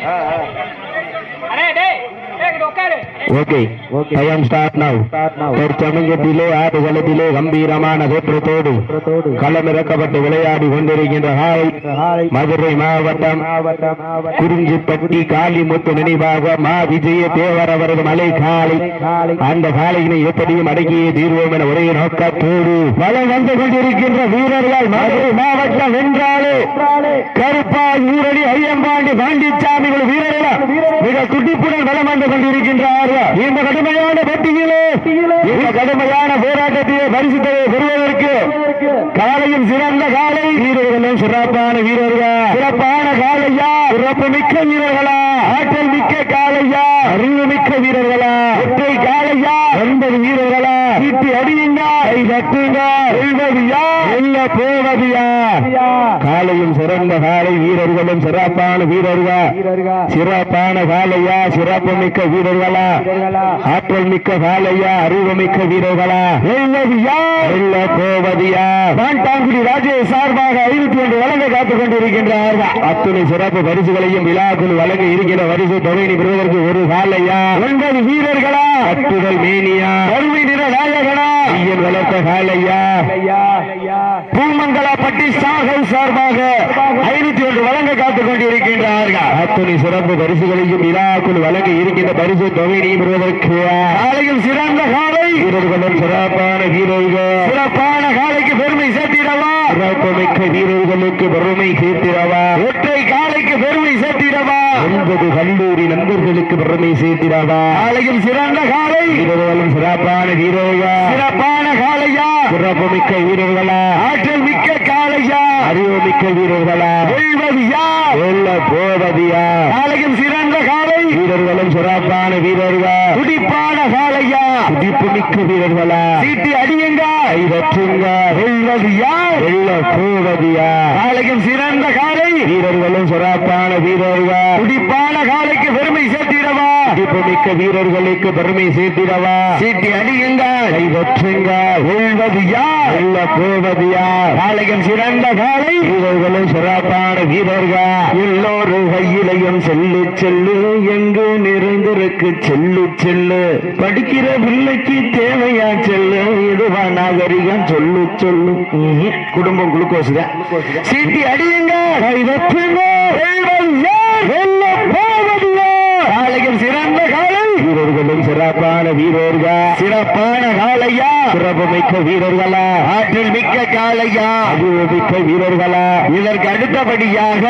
ஆ ஆ okay time start now தற்சமயத்திலே ஆடுகளத்திலே கம்பீரமான தோற்றத்தோடு களமிறக்கப்பட்டு விளையாடி கொண்டிருக்கின்ற காலை மதுரை மாவட்டம். குறிஞ்சிப்பட்டி காளிமுத்து நினைவாக மா விஜய தேவர் அவரது மலை காலை அந்த காலையினை எப்படியும் அடக்கியே தீர்வோம் என ஒரே நோக்கத்தோடு. பலம் வந்து கொண்டிருக்கின்ற வீரர்கள் மதுரை மாவட்டம் வென்றாலே. கருப்பாய் ஊரணி ஐயம்பாண்டி பாண்டிச்சாமிகள் வீரர்கள்? மிக துடிப்புடன் பலம் வந்து கொண்டிருக்கின்றார்கள் இந்த கடுமையான போட்டியிலே இந்த கடுமையான போராட்டத்திலே பரிசுத்ததை பெறுவதற்கு காலையும் சிறந்த காலை வீரர்களும் சிறப்பான வீரர்கள்? சிறப்பான காலையா? சிறப்பு மிக்க வீரர்களா? ஆற்றல் மிக்க காலையா? அறிவு மிக்க வீரர்களா? ஒற்றை காலையா? ஒன்பது வீரர்களா? சீட்டி அடியுங்க கை தட்டுங்க வெல்வது யார் போவது யார் காலையும் சிறந்த காலை வீரர்களும் சிறப்பான வீரர்கள். சிறப்பான காலையா சிறப்பு மிக்க வீரர்களா. ஆற்றல் மிக்க காலையா அறிவு மிக்க வீரர்களா மாண்டாங்குடி ராஜேஷ் சார்பாக ஐநூத்தி ஒன்று வழங்க காத்துக் கொண்டிருக்கின்றார்கள் அத்துணை சிறப்பு பரிசுகளையும் விழாக்குள் வழங்க இருக்கிற பரிசு தொகையினை பெறுவதற்கு ஒரு காலையா. ஒன்பது வீரர்களா. அட்டுதல் மேனியா. கருமை நிற நாயகனா. ஐயன் வளர்த்த காலையா. பூமங்கலாப்பட்டி சாகல் சார்பாக ஐநூத்தி ஒன்று வழங்க காத்துக் கொண்டிருக்கின்றார்கள். அத்துணை சிறப்பு பரிசுகளையும் விழாக்குள் வழங்க இருக்கின்ற பரிசு தொகையினையும் பெறுவதற்கு காலையும் சிறந்த காலை. வீரர்களும் சிறப்பான வீரர்கள். சிறப்பான காலைக்கு பெருமை சேர்த்திடவா? சிறப்பு மிக்க வீரர்களுக்கு பெருமை சேர்த்திடவா? ஒற்றை காலைக்கு ஒன்பது கல்லூரி நண்பர்களுக்கு பெருமை சேர்த்திடவா காலையும் சிறந்த காலை. வீரர்களும் சிறப்பான வீரர்கள்? சிறப்பான காலையா? சிறப்பு மிக்க வீரர்களா? ஆற்றல் மிக்க காலையா? அறிவு மிக்க வீரர்களா? வெல்வது யார் வெல்ல போவது யார் காலையும் சிறந்த காலை. வீரர்களும் சிறப்பான வீரர்கள்? துடிப்பான காலையா? துடிப்பு மிக்க வீரர்களா? சீட்டி அடியுங்க. கைதற்றுங்க வெல்வது யார் வெல்ல போவது யார் காலையும் சிறந்த காலை. வீரர்களும் சிறப்பான வீரர்கள்? பெருமை சேர்த்திடவா துடிப்பு மிக்க வீரர்களுக்கு பெருமை சேர்த்திடவா சீட்டி அடியுங்க கைதற்றுங்க வெல்வது யார் வெல்ல போவது யார் காலையும் சிறந்த காலை வீரர்களும் சிறப்பான வீரர்கள். எல்லோரும் கையிலையும் செல்லு செல்லு. எங்கு நிறைந்திருக்கு? Cell cell. படிக்கிற பிள்ளைக்கு தேவையா? செல்லு. இதுவா நாகரிகம். சொல்லு சொல்லு. குடும்பம் குளுக்கோஸ் தான் சீட்டி அடியுங்க கைதற்றுங்க வெல்வது யார்? வெல்ல போவது யார்? காலையும் சிறந்த காலை வீரர்களும் சிறப்பான வீரர்கள் சிறப்பான காலையா சிறப்பு மிக்க வீரர்களா ஆற்றில் மிக்க காலையா அறிவு மிக்க வீரர்களா. இதற்கு அடுத்தபடியாக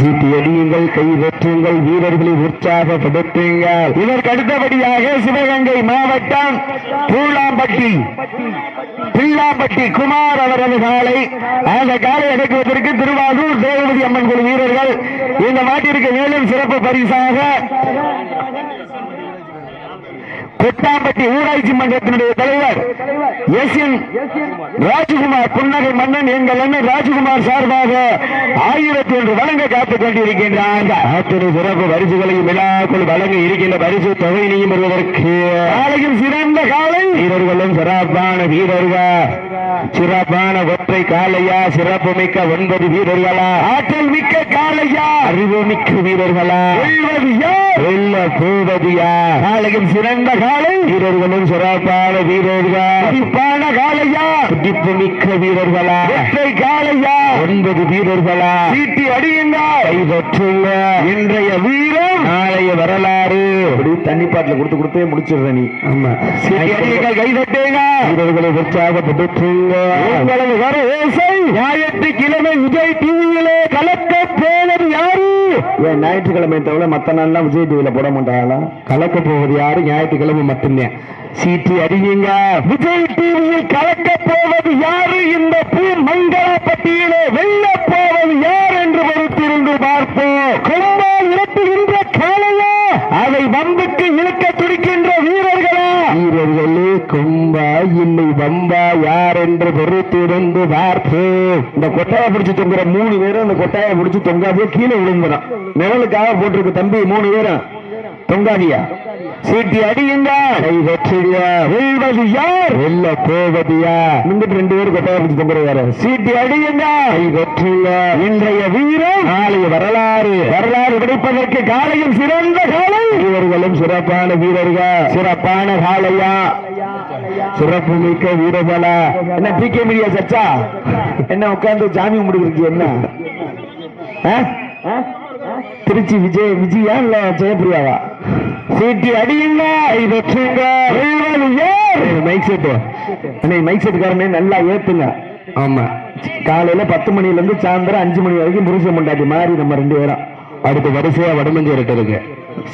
சீட்டி அடியுங்கள் கை வெற்றுங்கள் வீரர்களை உற்சாகப்படுத்துங்கள். இதற்கு அடுத்தபடியாக சிவகங்கை மாவட்டம் பூலாம்பட்டி பில்லாம்பட்டி குமார் அவரது காலை அந்த காலை அடக்குவதற்கு திருவாரூர் தேவபதி அம்மன் குழு வீரர்கள் இந்த மாட்டிற்கு மேலும் சிறப்பு பரிசாக கொட்டாம்பட்டி ஊராட்சி மன்றத்தினுடைய தலைவர் எஸ் என் ராஜகுமார் புன்னகை மன்னன் எங்கள் அண்ணன் ராஜகுமார் சார்பாக ஆயிரத்தி ஒன்று வழங்க காத்துக் கொண்டிருக்கின்றாங்க அத்தனை சிறப்பு பரிசுகளையும் விழாக்குள் வழங்க இருக்கின்ற பரிசு தொகையினையும் பெறுவதற்கு காலையும் சிறந்த காலை. வீரர்களும் சிறப்பான வீரர்கள். சிறப்பான ஒற்றை காலையா சிறப்பு மிக்க ஒன்பது வீரர்களா? ஆற்றல் மிக்க காலையா அறிவு மிக்க வீரர்களா வெல்ல போவது யார்? காலையும் சிறந்த காலை வீரர்களும் சிறப்பான வீரர்கள். காலையா துடிப்பு மிக்க வீரர்களா? ஒற்றை காலையா? ஒன்பது வீரர்களா? சீட்டி அடியுங்க. கைதற்றுங்க இன்றைய வீரம். நாளைய வரலாறு. அப்படி தண்ணி பாட்டில் கொடுத்து கொடுத்தே முடிச்சிடுற நீ. ஆமா. சீட்டி அடியுங்க கைதட்டுங்க வீரர்களை உற்சாகப்படுத்துங்க. உங்களது வர ஓசை ஞாயிற்றுக்கிழமை விஜய் யாரு ஏன் ஞாயிற்றுக்கிழமை தவிர மத்த நாள்லாம் விஜய் டிவியில போட மாட்டாங்களா? கலக்க போவது யாரு? ஞாயிற்றுக்கிழமை மட்டும்தான். சீட்டி அறியுங்க விஜய் டிவியில் கலக்க போவது யாரு? இந்த பூ மங்களாப்பட்டியிலே வெல்ல போவது யார் என்று பொறுத்திருந்து பார்ப்போம். கொம்பால் இறப்புகின்ற காலையா அதை வம்புக்கு இழுக்க துடிக்கின்ற வீரர்களா? வீரர்களே கொம்பா இல்லை வம்பா யார் என்று பொறுத்திருந்து இந்த கொட்டாயை பிடிச்சு தொங்குற மூணு பேரும் அந்த கொட்டாயை பிடிச்சு தொங்காதே கீழே விழுந்துடும் நிழலுக்காக போட்டிருக்கு தம்பி மூணு பேரும். தொங்காதியா சீட்டி அடியுங்க. வெல்வது யார் வெல்ல போவது யார் இங்கிட்டு ரெண்டு கொட்டையை பிடிச்சி தொங்குறாரு சீட்டி அடியுங்க. இன்றைய வீரம் நாளைய வரலாறு. வரலாறு கிடைப்பதற்கு காலையும் சிறந்த காலை. இவர்களும் சிறப்பான வீரர்கள். சிறப்பான காலையா? சிறப்பு மிக்க வீரர்களா. என்ன பி கே மீடியா சச்சா என்ன உட்கார்ந்து ஜாமி கும்பிடுறீங்க என்ன? ஆ? திருச்சி விஜய் விஜயா இல்ல ஜெயபிரியாவா? சீட்டி அடியுங்க மைக் செட்டு அன்னைக்கு மைக் செட்டுக்காரனே நல்லா ஏத்துங்க. ஆமா. காலையில பத்து மணில இருந்து சாயந்தரம் அஞ்சு மணி வரைக்கும் புருஷ முண்டாட்டி மாறி நம்ம ரெண்டு பேரும். அடுத்த வரிசையா வடமஞ்சி இருக்கு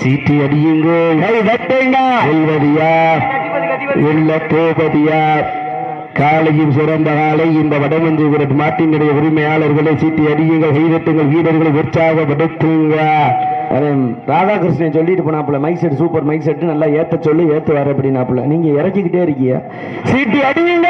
சீட்டி அடியுங்க. கை தட்டுங்க வெல்வதியா? வெல்ல காலையும் சிறந்த காலை. இந்த வடமஞ்சி விரட் மாட்டினுடைய உரிமையாளர்களை சீட்டி அடியுங்கள் கைதட்டுங்கள். வீரர்களை உற்சாகப்படுத்துங்க ராதாகிருஷ்ணன் சொல்லிட்டு போனாப்புல mic set super mic set நல்லா ஏத்த சொல்லி ஏத்து வர அப்படின்னாப்புல. நீங்க இறக்கிக்கிட்டே இருக்கீங்க. சீட்டி அடியுங்க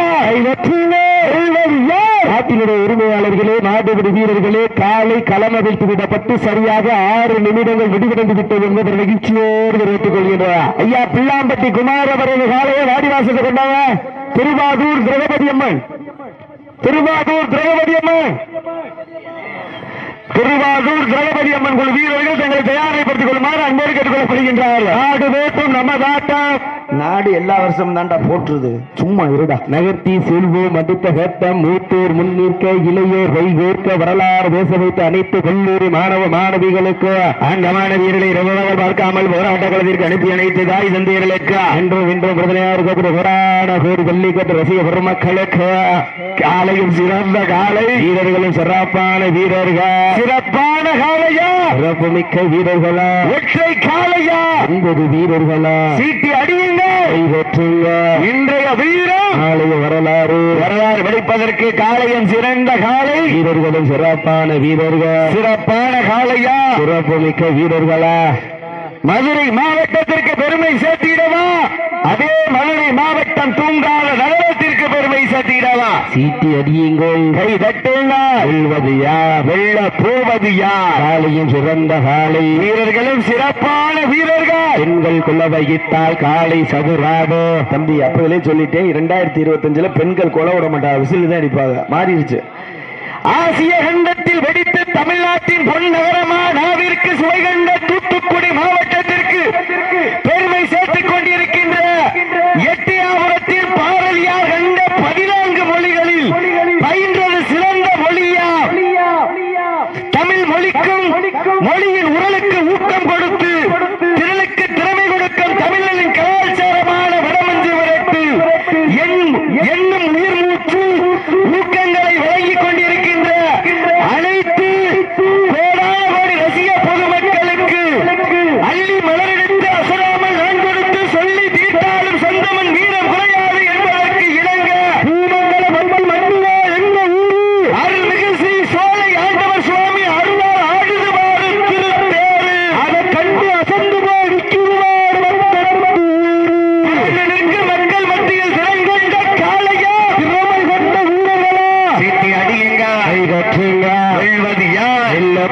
நாட்டினுடைய உரிமையாளர்களே நாட்டுப்படி வீரர்களே காலை களம் அமைத்து விடப்பட்டு சரியாக ஆறு நிமிடங்கள் விடுவிடந்து விட்டது என்பதை மகிழ்ச்சியோடு தெரிவித்துக் கொள்கின்றனர். ஐயா பிள்ளாம்பட்டி குமார் அவரது காலையை வாடிவாசத்தை கொண்டாங்க. திருவாதூர் திரௌபதி அம்மன் திருவாதூர் திரௌபதி அம்மன் திருவாரூர் திரௌபதி அம்மன் குழு வீரர்கள் தங்களை தயாரிப்படுத்திக் கொள்ளுமாறு அன்போடு கேட்டுக்கொள்ளப்படுகின்றார்கள். நாடு வேட்டும் நம்ம நாடு எல்லா வருஷமும் தாண்டா போற்றுது. சும்மா இருடா. நகர்த்தி செல்வோம் அடுத்த கட்டம் மூத்தூர் முன்னிற்க இளையோர் வைகோர்க்க வரலாறு பேச வைத்த அனைத்து கல்லூரி மாணவ மாணவிகளுக்கு அந்த மாணவியர்களை இரவுகள் பார்க்காமல் போராட்ட களத்திற்கு அனுப்பி அனைத்து தாய் தந்தையர்களுக்கு இன்றும் இன்றும் பிரதனையாருக்கு போராட கோடி பள்ளிக்கட்டு ரசிக பெருமக்களுக்கு காலையும் சிறந்த காலை வீரர்களும் சிறப்பான வீரர்கள். சிறப்பான காலையா? சிறப்பு மிக்க வீரர்களா? ஒற்றை காலையா? ஒன்பது வீரர்களா? சீட்டி அடியுங்க. வெற்றுங்க இன்றைய வீரம் நாளைய வரலாறு. வரலாறு படிப்பதற்கு காலையும் சிறந்த காலை வீரர்களும் சிறப்பான வீரர்கள். சிறப்பான காலையா சிறப்பு மிக்க வீரர்களா? மதுரை மாவட்டத்திற்கு பெருமை சேர்த்திடவா? அதே மதுரை மாவட்டம் தூங்காத நகரத்திற்கு பெருமை சேர்த்திடவா? சீட்டி அடியுங்கள். கை தட்டுங்க. வெல்வது யார்? வெல்ல போவது யார்? காலையும் சிறந்த காலை. வீரர்களும் சிறப்பான வீரர்கள். பெண்கள் குல வகித்தால் காலை சதுராடு தம்பி அப்பவே சொல்லிட்டேன் இரண்டாயிரத்தி இருபத்தஞ்சுல பெண்கள் கொலை விட மாட்டாங்க. விசில் தான் அடிப்பாங்க. மாறிடுச்சு. ஆசிய கண்டத்தில் வெடித்து தமிழ்நாட்டின் பொன்னகரமா நாவிற்கு சுவை கண்ட தூத்துக்குடி மாவட்டத்திற்கு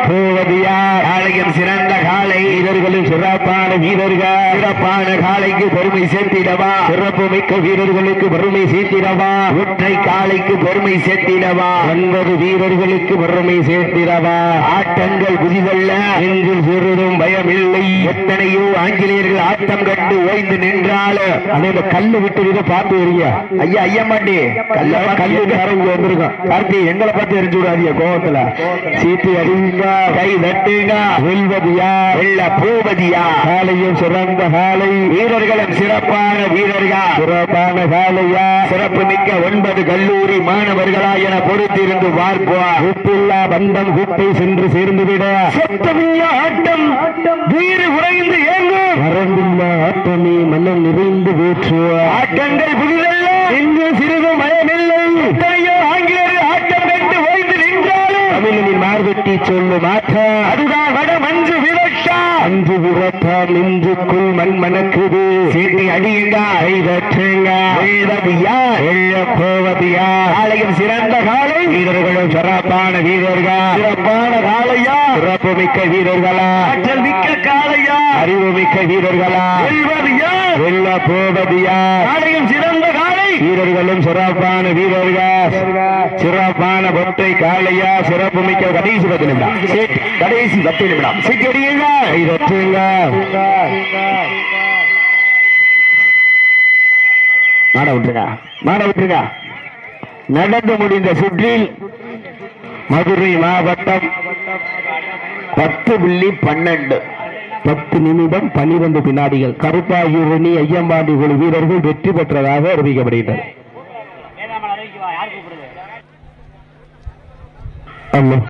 பூவதியார் ஆலயம் சிறந்த காலை. வீரர்களும் சிறப்பான வீரர்கள். சிறப்பான காளைக்கு பெருமை சேர்த்திடவா? சிறப்பு மிக்க வீரர்களுக்கு பெருமை சேர்த்திடவா? ஒற்றை காளைக்கு பெருமை சேர்த்திடவா? ஒன்பது வீரர்களுக்கு பெருமை சேர்த்திடவா? ஆட்டங்கள் புதிதல்ல. என்று சிறிதும் பயமில்லை. எத்தனையோ ஆங்கிலேயர்கள் ஆட்டம் கண்டு ஓய்ந்து நின்றாலும் அதே கல்லு விட்டு விட பார்த்து வரீங்க ஐயா ஐயா மாட்டி கல்ல கல்லு இங்க வந்திருக்கோம். கார்த்தி எங்களை பார்த்து எரிஞ்சு விடாதீங்க கோவத்துல. சீட்டு அடிங்க கை தட்டுங்க. எல்ல பூ போவதியா காலையும் சிறந்த காலை வீரர்களும் சிறப்பான வீரர்கள்? சிறப்பான காலையா சிறப்பு மிக்க ஒன்பது கல்லூரி மாணவர்களா என பொறுத்திருந்து பார்ப்போம். உப்பில்லா பந்தம் குப்பை சென்று சேர்ந்து விட சத்தமில்லா ஆட்டம். வீறு உறைந்து ஏங்கும் மறந்துள்ள ஆட்டமே மன்னன் நிறைந்து வேற்றுவார் ஆட்டங்கள் புதிதல்ல இங்கு சிறிதும் பயமில்லை. எத்தனையோ ஆங்கிலேயர் ஆட்டம் கண்டு ஓய்ந்து நின்றாலும் தமிழனின் மார்வெட்டி சொல்லும் ஆட்டம் அதுதான் வட மஞ்சு விரட்டா அஞ்சு விரட்டா நெஞ்சுக்குள் மண் மணக்குது சீட்டி அடியுங்க. ஐதற்றுங்க வேதவியா. எள்ள போவதியா காலையும் சிறந்த காலை. வீரர்களும் சிறப்பான வீரர்கள். சிறப்பான காலையா. சிறப்பு மிக்க வீரர்களா. ஆற்றல் மிக்க காலையா. அறிவுமிக்க வீரர்களா. வெல்ல போவதியா. காலையும் சிறந்த வீரர்களும் சிறப்பான வீரர்கள். சிறப்பான ஒற்றை காளையா சிறப்பு மிக்க கடைசி பத்து நிமிடம். கடைசி பத்து நிமிடம். சிக்கடியுங்க இதற்றுங்க மாட விட்டுருங்க. மாட விட்டுருங்க. நடந்து முடிந்த சுற்றில் மதுரை மாவட்டம் பத்து புள்ளி பன்னெண்டு. பத்து நிமிடம் பன்னிரண்டு வினாடிகள். கருப்பாயூரணி ஐயம்பாண்டி குழு வீரர்கள் வெற்றி பெற்றதாக அறிவிக்கப்படுகின்றனர்